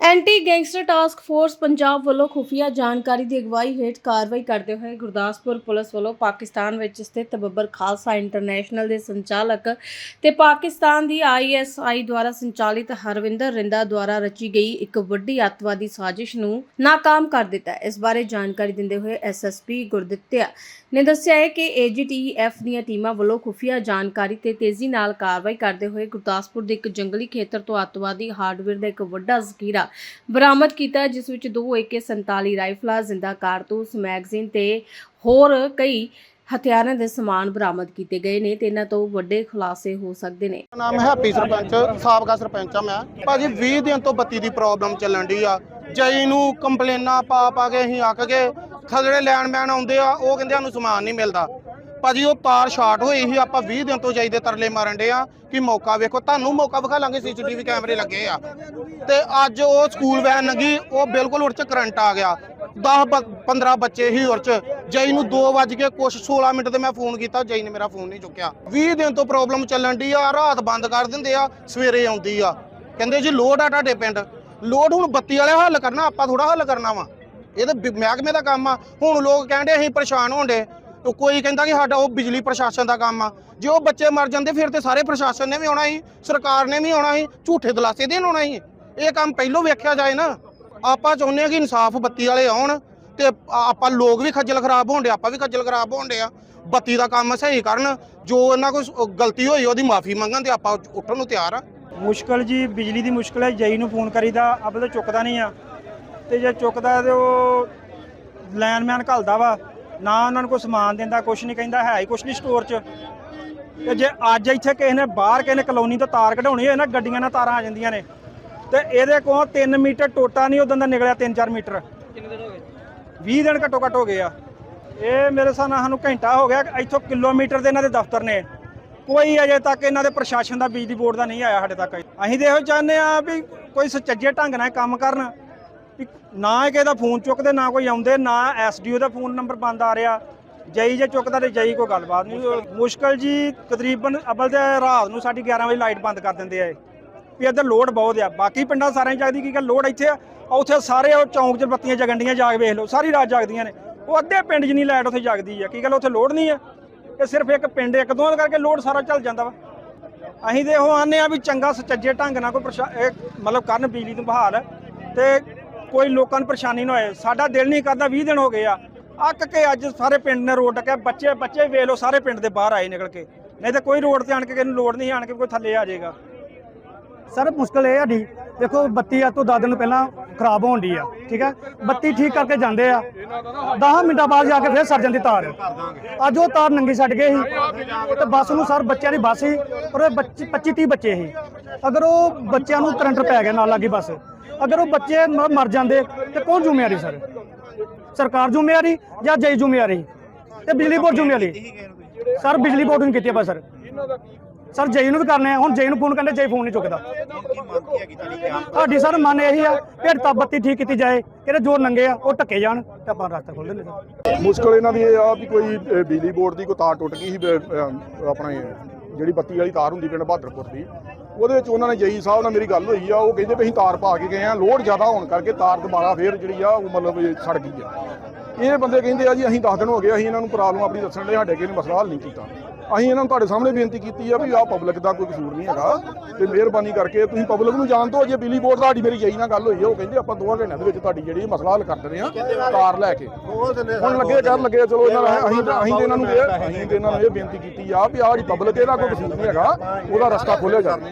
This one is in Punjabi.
Anti gangster task force Punjab ਵੱਲੋਂ ਖੁਫੀਆ ਜਾਣਕਾਰੀ ਦੀ ਅਗਵਾਈ ਹੇਠ ਕਾਰਵਾਈ ਕਰਦੇ ਹੋਏ ਗੁਰਦਾਸਪੁਰ ਪੁਲਿਸ ਵੱਲੋਂ ਪਾਕਿਸਤਾਨ ਵਿੱਚ ਸਥਿਤ ਬੱਬਰ ਖਾਲਸਾ ਇੰਟਰਨੈਸ਼ਨਲ ਦੇ ਸੰਚਾਲਕ ਤੇ ਪਾਕਿਸਤਾਨ ਦੀ ਆਈਐਸਆਈ ਦੁਆਰਾ ਸੰਚਾਲਿਤ ਹਰਵਿੰਦਰ ਰਿੰਦਾ ਦੁਆਰਾ ਰਚੀ ਗਈ ਇੱਕ ਵੱਡੀ ਅੱਤਵਾਦੀ ਸਾਜ਼ਿਸ਼ ਨੂੰ ਨਾਕਾਮ ਕਰ ਦਿੱਤਾ ਇਸ ਬਾਰੇ ਜਾਣਕਾਰੀ ਦਿੰਦੇ ਹੋਏ ਐਸਐਸਪੀ ਗੁਰਦਿੱਤਿਆ ਨੇ ਦੱਸਿਆ ਹੈ ਕਿ ਏਜੀਟੀਐਫ ਦੀਆਂ ਟੀਮਾਂ ਵੱਲੋਂ ਖੁਫੀਆ ਜਾਣਕਾਰੀ ਤੇ ਤੇਜ਼ੀ ਨਾਲ ਕਾਰਵਾਈ ਕਰਦੇ ਹੋਏ ਗੁਰਦਾਸਪੁਰ ਦੇ ਇੱਕ ਜੰਗਲੀ ਖੇਤਰ ਤੋਂ ਅੱਤਵਾਦੀ ਹਾਰਡਵੇਅਰ ਦਾ ਇੱਕ ਵੱਡਾ ਜ਼ਖੀਰਾ ਬਰਾਮਦ ਕੀਤਾ, ਜਿਸ ਵਿੱਚ ਦੋ AK47 ਰਾਈਫਲਾਂ, ਜ਼ਿੰਦਾ ਕਾਰਤੂਸ ਮੈਗਜ਼ੀਨ ਤੇ ਹੋਰ ਕਈ ਹਥਿਆਰਾਂ ਦੇ ਸਮਾਨ ਬਰਾਮਦ ਕੀਤੇ ਗਏ ਨੇ ਤੇ ਇਹਨਾਂ ਤੋਂ ਵੱਡੇ ਖੁਲਾਸੇ ਹੋ ਸਕਦੇ ਨੇ। ਮੇਰਾ ਨਾਮ ਹੈਪੀ ਸਰਪੰਚ, ਸਾਬਕਾ ਸਰਪੰਚ ਆ ਮੈਂ। ਭਾਜੀ 20 ਦਿਨ ਤੋਂ ਬੱਤੀ ਦੀ ਪ੍ਰੋਬਲਮ ਚੱਲਣ ਦੀ ਆ। ਜਈ ਨੂੰ ਕੰਪਲੇਨਾਂ ਪਾ ਪਾ ਕੇ ਅਸੀਂ ਅੱਕ ਕੇ ਥੱਲੜੇ ਲੈਂਡਮੈਨ ਆਉਂਦੇ ਆ, ਉਹ ਕਹਿੰਦੇ ਸਾਨੂੰ ਸਮਾਨ ਨਹੀਂ ਮਿਲਦਾ। ਭਾਜੀ, ਉਹ ਤਾਰ ਸ਼ਾਰਟ ਹੋਈ ਸੀ, ਆਪਾਂ 20 ਦਿਨ ਤੋਂ ਜਾਈਦੇ ਤਰਲੇ ਮਾਰਨ ਦੇ ਆ ਕਿ ਮੌਕਾ ਵੇਖੋ, ਤੁਹਾਨੂੰ ਮੌਕਾ ਵਿਖਾ ਲਾਂਗੇ ਸੀਸੀਟੀਵੀ ਕੈਮਰੇ ਲੱਗੇ ਆ। ਤੇ ਅੱਜ ਉਹ ਸਕੂਲ ਵੈਨ ਲੰਗੀ ਉਹ ਬਿਲਕੁਲ ਉੜ ਚ ਕਰੰਟ ਆ ਗਿਆ। 10 15 ਬੱਚੇ ਹੀ ਉੜ ਚ। ਜਈ ਨੂੰ 2 ਵੱਜ ਕੇ ਕੁਛ 16 ਮਿੰਟ ਤੇ ਮੈਂ ਫੋਨ ਕੀਤਾ, ਜਈ ਨੇ ਮੇਰਾ ਫੋਨ ਨਹੀਂ ਚੁੱਕਿਆ। 20 ਦਿਨ ਤੋਂ ਪ੍ਰੋਬਲਮ ਚੱਲਣ ਦੀ ਆ, ਰਾਤ ਬੰਦ ਕਰ ਦਿੰਦੇ ਆ, ਸਵੇਰੇ ਆਉਂਦੀ ਆ। ਕਹਿੰਦੇ ਜੀ ਲੋਡ ਆ ਤੁਹਾਡੇ ਪਿੰਡ। ਲੋਡ ਹੁਣ ਬੱਤੀ ਵਾਲੇ ਹੱਲ ਕਰਨਾ, ਆਪਾਂ ਥੋੜਾ ਹੱਲ ਕਰਨਾ ਵਾ। ਇਹ ਤਾਂ ਮਹਿਕਮੇ ਦਾ ਕੰਮ ਆ। ਹੁਣ ਲੋਕ ਕਹਿੰਦੇ ਅਸੀਂ ਪਰੇਸ਼ਾਨ ਹੋਣ ਹੋਣਦੇ ਤੇ ਕੋਈ ਕਹਿੰਦਾ ਕਿ ਸਾਡਾ ਉਹ ਬਿਜਲੀ ਪ੍ਰਸ਼ਾਸਨ ਦਾ ਕੰਮ ਆ। ਜੇ ਉਹ ਬੱਚੇ ਮਰ ਜਾਂਦੇ, ਫਿਰ ਤੇ ਸਾਰੇ ਪ੍ਰਸ਼ਾਸਨ ਨੇ ਵੀ ਆਉਣਾ ਸੀ, ਸਰਕਾਰ ਨੇ ਵੀ ਆਉਣਾ ਸੀ, ਝੂਠੇ ਦਲਾਸੇ ਦੇਣ ਆਉਣਾ ਸੀ। ਇਹ ਕੰਮ ਪਹਿਲੋਂ ਵੇਖਿਆ ਜਾਏ ਨਾ, ਆਪਾਂ ਚਾਹੁੰਦੇ ਆ ਕਿ ਇਨਸਾਫ ਬੱਤੀ ਵਾਲੇ ਆਉਣ ਤੇ ਆਪਾਂ ਲੋਕ ਵੀ ਖੱਜਲ ਖਰਾਬ ਹੋਣ ਹੋਣਦੇ ਆਪਾਂ ਵੀ ਖੱਜਲ ਖਰਾਬ ਹੋਣ ਹੋਣਦੇ ਆ। ਬੱਤੀ ਦਾ ਕੰਮ ਸਹੀ ਕਰਨ, ਜੋ ਇਹਨਾਂ ਕੋਈ ਗਲਤੀ ਹੋਈ, ਉਹਦੀ ਮਾਫੀ ਮੰਗਣ ਤੇ ਆਪਾਂ ਉੱਠਣ ਨੂੰ ਤਿਆਰ ਆ। ਮੁਸ਼ਕਲ ਜੀ, ਬਿਜਲੀ ਦੀ ਮੁਸ਼ਕਲ ਹੈ ਜਈ ਨੂੰ ਫੋਨ ਕਰੀਦਾ, ਆਪਾਂ ਤਾਂ ਚੁੱਕਦਾ ਨਹੀਂ ਆ। ਤੇ ਜੇ ਚੁੱਕਦਾ ਤੇ ਉਹ ਲਾਈਨਮੈਨ ਘੱਲਦਾ ਵਾ। ਨਾ ਉਹਨਾਂ ਨੂੰ ਕੋਈ ਸਮਾਨ ਦਿੰਦਾ ਕੁਛ ਨਹੀਂ ਕਹਿੰਦਾ ਹੈ ਹੀ ਕੁਛ ਨਹੀਂ ਸਟੋਰ 'ਚ। ਤੇ ਜੇ ਅੱਜ ਇੱਥੇ ਕਿਸੇ ਨੇ ਬਾਹਰ ਕਿਸੇ ਨੇ ਕਲੋਨੀ ਤੋਂ ਤਾਰ ਕਢਾਉਣੀ ਹੋਏ ਨਾ ਗੱਡੀਆਂ ਨਾਲ ਤਾਰਾਂ ਆ ਜਾਂਦੀਆਂ ਨੇ। ਤੇ ਇਹਦੇ ਕੋਲ 3 ਮੀਟਰ ਟੋਟਾ ਨਹੀਂ ਉਦੋਂ ਦਾ ਨਿਕਲਿਆ 3-4 ਮੀਟਰ। ਕਿੰਨੇ ਦਿਨ ਹੋ ਗਏ? 20 ਦਿਨ ਘੱਟੋ ਘੱਟ ਹੋ ਗਏ ਆ। ਇਹ ਮੇਰੇ ਹਿਸਾਬ ਨਾਲ ਸਾਨੂੰ ਘੰਟਾ ਹੋ ਗਿਆ ਇੱਥੋਂ ਕਿਲੋਮੀਟਰ ਦੇ ਇਹਨਾਂ ਦੇ ਦਫ਼ਤਰ ਨੇ। ਕੋਈ ਅਜੇ ਤੱਕ ਇਹਨਾਂ ਦੇ ਪ੍ਰਸ਼ਾਸਨ ਦਾ ਬਿਜਲੀ ਬੋਰਡ ਦਾ ਨਹੀਂ ਆਇਆ ਸਾਡੇ ਤੱਕ। ਅਸੀਂ ਤੇ ਇਹੋ ਚਾਹੁੰਦੇ ਆ ਵੀ ਕੋਈ ਸੁਚੱਜੇ ਢੰਗ ਨਾਲ ਕੰਮ ਕਰਨ। ਵੀ ਨਾ ਕਿਸੇ ਦਾ ਫੋਨ ਚੁੱਕਦੇ ਨਾ ਕੋਈ ਆਉਂਦੇ ਨਾ ਐਸਡੀਓ ਦਾ ਫੋਨ ਨੰਬਰ ਬੰਦ ਆ ਰਿਹਾ। ਜਈ ਜੇ ਚੁੱਕਦਾ ਤੇ ਜਈ ਕੋਈ ਗੱਲਬਾਤ ਨਹੀਂ। ਮੁਸ਼ਕਲ। ਜੀ ਤਕਰੀਬਨ ਅਬਲ ਤੇ ਰਾਤ ਨੂੰ ਸਾਡੀ 11 ਵਜੇ ਲਾਈਟ ਬੰਦ ਕਰ ਦਿੰਦੇ ਆ। ਵੀ ਇੱਧਰ ਲੋਡ ਬਹੁਤ ਆ। ਬਾਕੀ ਪਿੰਡਾਂ ਸਾਰਿਆਂ ਜਗਦੀ ਕੀ ਗੱਲ? ਲੋਡ ਇੱਥੇ ਆ। ਉੱਥੇ ਸਾਰੇ ਉਹ ਚੌਂਕ 'ਚ ਬੱਤੀਆਂ ਜਗੰਡੀਆਂ ਜਾ ਕੇ ਵੇਖ ਲਓ। ਸਾਰੀ ਰਾਤ ਜਗਦੀਆਂ ਨੇ। ਉਹ ਅੱਧੇ ਪਿੰਡ 'ਚ ਨਹੀਂ ਲਾਈਟ ਉੱਥੇ ਜਗਦੀ ਆ। ਕੀ ਗੱਲ? ਉੱਥੇ ਲੋਡ ਨਹੀਂ ਆ। ਇਹ ਸਿਰਫ ਇੱਕ ਪਿੰਡ ਇੱਕ ਦੋ ਕਰਕੇ ਲੋਡ ਸਾਰਾ ਚੱਲ ਜਾਂਦਾ ਵਾ। ਅਸੀਂ ਤੇ ਉਹ ਆਨੇ ਆ ਵੀ ਚੰਗਾ ਸੁਚੱਜੇ ਢੰਗ ਨਾਲ ਕੋਈ ਮਤਲਬ ਕਰਨ ਬਿਜਲੀ ਨੂੰ ਬਹਾਲ। ਤੇ ਕੋਈ ਲੋਕਾਂ ਨੂੰ ਪਰੇਸ਼ਾਨੀ ਨਾ ਹੋਏ। ਸਾਡਾ ਦਿਲ ਨਹੀਂ ਕਰਦਾ 20 ਦਿਨ ਹੋ ਗਏ ਆ। ਅੱਕ ਕੇ ਅੱਜ ਸਾਰੇ ਪਿੰਡ ਨੇ ਰੋਡ ਟੱਕਿਆ। ਬੱਚੇ ਬੱਚੇ ਵੇਖ ਲਓ, ਸਾਰੇ ਪਿੰਡ ਦੇ ਬਾਹਰ ਆਏ ਨਿਕਲ ਕੇ। ਨਹੀਂ ਤਾਂ ਕੋਈ ਰੋਡ ਤੇ ਆਣ ਕੇ ਕਿਸੇ ਨੂੰ ਲੋੜ ਨਹੀਂ ਆਣ ਕੇ ਕੋਈ ਥੱਲੇ ਆ ਜਾਏਗਾ। ਸਰ, ਮੁਸ਼ਕਲ ਇਹ ਆ ਦੀ ਦੇਖੋ, ਬੱਤੀ ਆ ਤੋਂ 10 ਦਿਨ ਪਹਿਲਾਂ ਖਰਾਬ ਹੋਣ ਦੀ ਆ, ਠੀਕ ਹੈ ਬੱਤੀ ਠੀਕ ਕਰਕੇ ਜਾਂਦੇ ਆ। 10 ਮਿੰਟਾਂ ਬਾਅਦ ਜਾ ਕੇ ਫਿਰ ਸਰ ਜਾਂਦੀ ਤਾਰ। ਅੱਜ ਉਹ ਤਾਰ ਨੰਗੀ ਛੱਡ ਗਏ ਸੀ। ਤੇ ਬੱਸ ਨੂੰ ਸਰ, ਬੱਚਿਆਂ ਦੀ ਬੱਸ ਸੀ, ਔਰ 25 30 ਬੱਚੇ ਸੀ। ਅਗਰ ਉਹ ਬੱਚਿਆਂ ਨੂੰ ਕਰੰਟ ਪੈ ਗਿਆ ਨਾਲ ਲੱਗੀ ਬੱਸ ਅਗਰ ਉਹ ਬੱਚੇ ਮਰ ਜਾਂਦੇ ਤੇ ਕੌਣ ਜ਼ਿੰਮੇਵਾਰੀ ਸਰ? ਸਰਕਾਰ ਜ਼ਿੰਮੇਵਾਰੀ ਜਾਂ ਜਈ ਜ਼ਿੰਮੇਵਾਰੀ? ਤੇ ਬਿਜਲੀ ਬੋਰਡ ਜ਼ਿੰਮੇਵਾਰੀ। ਸਰ ਬਿਜਲੀ ਬੋਰਡ ਨੂੰ ਕੀਤੀ ਆ ਬਸ ਸਰ। ਸਰ ਜਈ ਨੂੰ ਵੀ ਕਰਨੇ ਆ। ਹੁਣ ਜਈ ਨੂੰ ਫੋਨ ਕਰਦੇ ਜਈ ਫੋਨ ਨਹੀਂ ਚੁੱਕਦਾ। ਸਾਡੀ ਸਰ ਮੰਨ ਇਹੀ ਆ ਕਿ ਤਾਂ ਬੱਤੀ ਠੀਕ ਕੀਤੀ ਜਾਏ ਕਿਹੜੇ ਜੋ ਨੰਗੇ ਆ ਉਹ ਟੱਕੇ ਜਾਣ ਤੇ ਆਪਾਂ ਰਸਤਾ ਖੋਲ ਦਿੰਦੇ ਮੁਸ਼ਕਲ ਇਹਨਾਂ ਦੀ ਇਹ ਆ ਵੀ ਕੋਈ ਬਿਜਲੀ ਬੋਰਡ ਦੀ ਕੋਈ ਤਾਰ ਟੁੱਟ ਗਈ ਸੀ ਅ, ਆਪਣੇ ਜਿਹੜੀ ਬੱਤੀ ਵਾਲੀ ਤਾਰ ਹੁੰਦੀ ਪਿੰਡ ਬਹਾਦਰਪੁਰ ਦੀ ਉਹਦੇ ਵਿੱਚ ਉਹਨਾਂ ਨੇ ਜਈ ਸਾਹਿਬ ਨਾਲ ਮੇਰੀ ਗੱਲ ਹੋਈ ਆ, ਉਹ ਕਹਿੰਦੇ ਵੀ ਅਸੀਂ ਤਾਰ ਪਾ ਕੇ ਗਏ ਆ ਲੋਡ ਜ਼ਿਆਦਾ ਹੋਣ ਕਰਕੇ ਤਾਰ ਦੁਬਾਰਾ ਫੇਰ ਜਿਹੜੀ ਆ, ਉਹ ਮਤਲਬ ਸੜ ਗਈ ਆ। ਇਹ ਬੰਦੇ ਕਹਿੰਦੇ ਆ ਜੀ, ਅਸੀਂ 10 ਦਿਨ ਹੋ ਗਏ ਅਸੀਂ ਇਹਨਾਂ ਨੂੰ ਪ੍ਰੋਬਲਮ ਆਪਣੀ ਦੱਸਣ ਲਈ ਸਾਡੇ ਕਿਸੇ ਨੇ ਮਸਲਾ ਹੱਲ ਨਹੀਂ ਕੀਤਾ। ਅਸੀਂ ਇਹਨਾਂ ਨੂੰ ਤੁਹਾਡੇ ਸਾਹਮਣੇ ਬੇਨਤੀ ਕੀਤੀ ਆ ਵੀ ਆਹ ਪਬਲਿਕ ਦਾ ਕੋਈ ਕਸੂਰ ਨਹੀਂ ਹੈਗਾ ਤੇ ਮਿਹਰਬਾਨੀ ਕਰਕੇ ਤੁਸੀਂ ਪਬਲਿਕ ਨੂੰ ਜਾਣ ਦਿਓ ਜੇ ਬਿਜਲੀ ਬੋਰਡ ਸਾਡੀ ਮੇਰੀ ਜਈ ਨਾਲ ਗੱਲ ਹੋਈ ਆ, ਉਹ ਕਹਿੰਦੇ ਆਪਾਂ ਦੋਵਾਂ ਘੰਟਿਆਂ ਦੇ ਵਿੱਚ ਤੁਹਾਡੀ ਜਿਹੜੀ ਮਸਲਾ ਹੱਲ ਕਰ ਦਿੰਦੇ ਆ ਕਾਰ ਲੈ ਕੇ। ਹੁਣ ਲੱਗੇ ਕਰਨ ਲੱਗੇ, ਚਲੋ ਇਹਨਾਂ ਨੇ ਅਸੀਂ ਅਸੀਂ ਤੇ ਇਹਨਾਂ ਨੂੰ ਇਹ ਅਸੀਂ ਤੇ ਇਹਨਾਂ ਨੂੰ ਇਹ ਬੇਨਤੀ ਕੀਤੀ ਆ ਵੀ ਆਹ ਜਿਹੜੀ ਪਬਲਿਕ ਇਹਦਾ ਕੋਈ ਕਸੂਰ ਨਹੀਂ ਹੈਗਾ, ਉਹਦਾ ਰਸਤਾ ਖੋਲਿਆ ਜਾਵੇ।